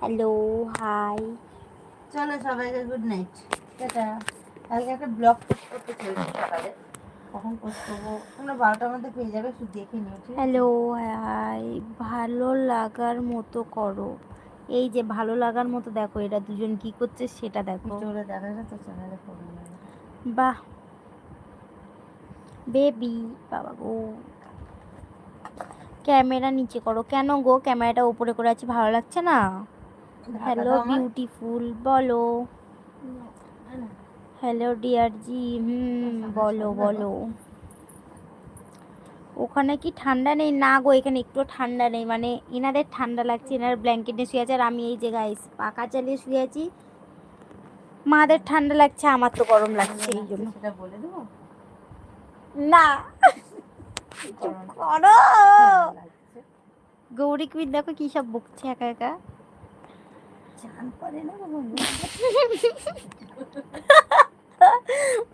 Hello hi চলো সবাইকে good night tata. কালকে একটা ব্লগ পোস্ট করতে চলছে সকালে। কখন পোস্ট করব? তোমরা বারোটার মধ্যে পেয়ে যাবে শুধু দেখে নিও হ্যালো হাই ভালো লাগার মতো করো। এই যে ভালো লাগার মতো দেখো এটা দুজন কি করছে সেটা দেখো। দেখা চ্যানেলে বাহ। বেবি বাবা গো। ক্যামেরা নিচে করো। কেন গো? ক্যামেরাটা উপরে করে আছে ভালো লাগছে না? হ্যালো বিউটিফুল বলো হ্যালো ডিয়ার জি হুম বলো বলো ওখানে কি ঠান্ডা নেই? না গো এখানে একটু ঠান্ডা নেই। মানে এনাদের ঠান্ডা লাগছে এনার ব্ল্যাঙ্কেট নিয়ে শুয়ে আছে আর আমি এই যে গাইস পাকা চালিয়ে শুয়ে আছি। মাদের ঠান্ডা লাগছে আমার তো গরম লাগছে এই জন্য। সেটা বলে দেবো? না। করো গৌরী কুইন দেখো কি সব বকছে একা একা চান করে না গো বন্ধু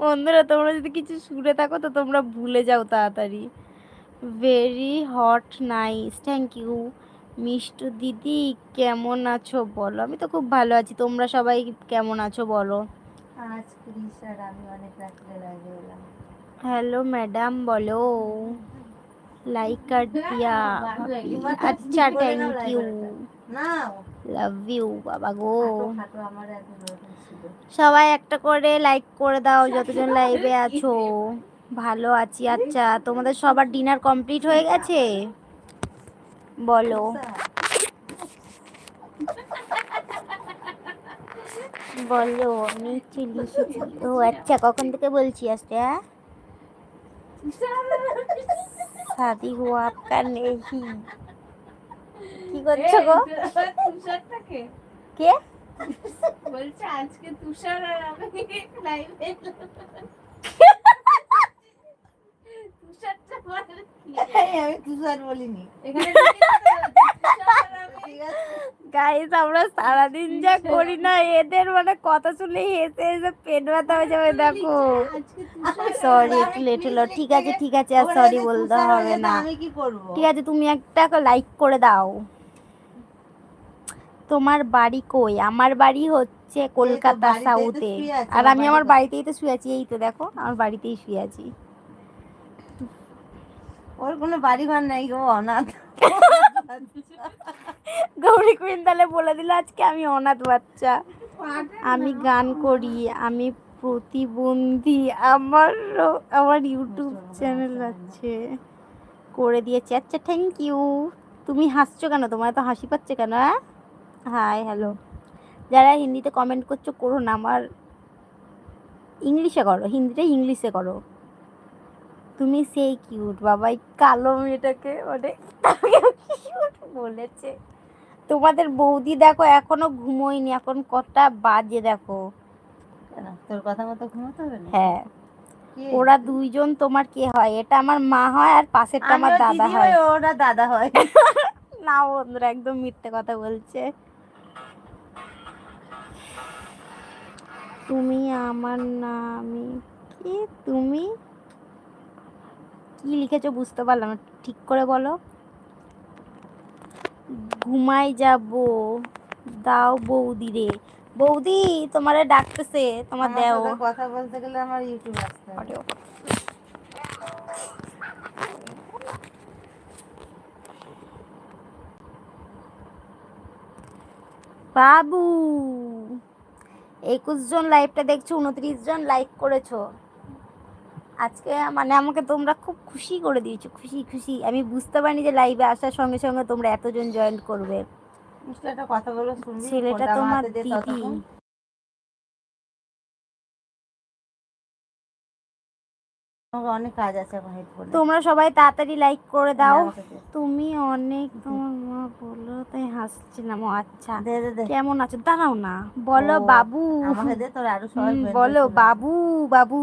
বন্ধুরা তোমরা যদি কিছু শুনে থাকো তো তোমরা ভুলে যাও তাড়াতাড়ি। Very hot nice thank you Mishtu দিদি কেমন আছো বলো? আমি তো খুব ভালো আছি। তোমরা সবাই কেমন আছো বলো? হ্যালো ম্যাডাম বলো। লাইক আর দিয়া। আচ্ছা থ্যাংক ইউ লাভ ইউ বাবা গো। সবাই একটা করে লাইক করে দাও যতজন লাইভে আছো। ভালো আছি আচ্ছা তোমাদের সবার ডিনার কমপ্লিট হয়ে গেছে? বলো। বলো আমি চলে ও আচ্ছা কখন থেকে বলছি আসতে হ্যাঁ? শাদি হুয়া আপকা নেহি কি করছ গো? তুষারটাকে কে? বলছে আজকে তুষার আর আমি লাইভে তুষারটা বলে কি? আমি তুষার বলিনি। এখানে গাইস আমরা সারাদিন যা করি না এদের মানে কথা শুনে হেসে হেসে পেট ব্যথা হয়ে যাবে দেখো। সরি একটু লেট হলো। ঠিক আছে ঠিক আছে আর সরি বলতে হবে না। ঠিক আছে তুমি একটা লাইক করে দাও। তোমার বাড়ি কই? আমার বাড়ি হচ্ছে কলকাতা সাউথে আর আমি আমার বাড়িতেই তো শুয়ে আছি এই তো দেখো আমার বাড়িতেই শুয়ে আছি। ওর কোনো বাড়ি ঘর নাই গো অনাথ। গৌরী কুইন তাহলে বলে দিল, আজকে আমি অনাথ বাচ্চা। আমি গান করি, আমি প্রতিবন্ধী। আমার আমার ইউটিউব চ্যানেল আছে। করে দিয়েছি আচ্ছা থ্যাংক ইউ তুমি হাসছো কেন? তোমার তো হাসি পাচ্ছে কেন হ্যাঁ হাই হ্যালো যারা হিন্দিতে কমেন্ট করছ, করো না। আমার ইংলিশে করো হিন্দিটা ইংলিশে করো। তুমি সেই কিউট বাবা, এই কালো মেয়েটাকে মানে বলেছে। তোমাদের বৌদি দেখো এখনও ঘুমোয়নি এখন কটা বাজে দেখো। তোর কথা মতো ঘুমাতে হবে না হ্যাঁ। ওরা দুইজন তোমার কে হয়? এটা আমার মা হয় আর পাশেরটা আমার দাদা হয়। ওরা দাদা হয়। না বন্ধুরা একদম মিথ্যে কথা বলছে। তুমি আমার নামে কি? তুমি? কি লিখেছো বুঝতে পারলাম ঠিক করে বলো। ঘুমাই যাব। দাও বৌদি রে। বৌদি তোমারে ডাকতেছে তোমার দেও। কথা বলতে গেলে আমার ইউটিউব আসতে হবে। বাবু একুশ জন লাইভটা দেখছ উনত্রিশ জন লাইক করেছ। আজকে মানে আমাকে তোমরা খুব খুশি করে দিয়েছ খুশি খুশি। আমি বুঝতে পারিনি যে লাইভে আসার সঙ্গে সঙ্গে তোমরা এতজন জয়েন করবে। বলো ছেলেটা তোমার দিদি। অনেক কাজ আছে এখন হেডফোনে তোমরা সবাই তাড়াতাড়ি লাইক করে দাও। তুমি অনেক তোমার মা বলো তাই হাসছিলাম ও আচ্ছা। কেমন আছো? দাঁড়াও না। বলো বাবু। আমাকে দে তোর আরও সবাই বলো বাবু বাবু।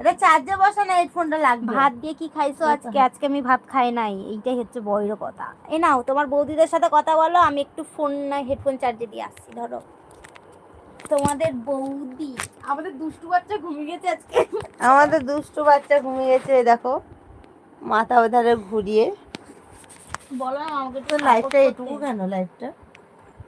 এটা চার্জে বসা না হেডফোনটা লাগবে। ভাত দিয়ে কি খাইছো আজকে? আজকে আমি ভাত খাই নাই। এইটাই হচ্ছে বড় কথা। এ নাও তোমার বৌদিদের সাথে কথা বলো আমি একটু ফোন না হেডফোন চার্জে দিয়ে আসছি ধরো। তোমাদের বৌদি। আমাদের দুষ্টু বাচ্চা ঘুমিয়ে গেছে আজকে। আমাদের দুষ্টু বাচ্চা ঘুমিয়ে গেছে দেখো। মাথা ওধারে ঘুরিয়ে। বলো আমাকে তো লাইফটা এটুকু কেন লাইটটা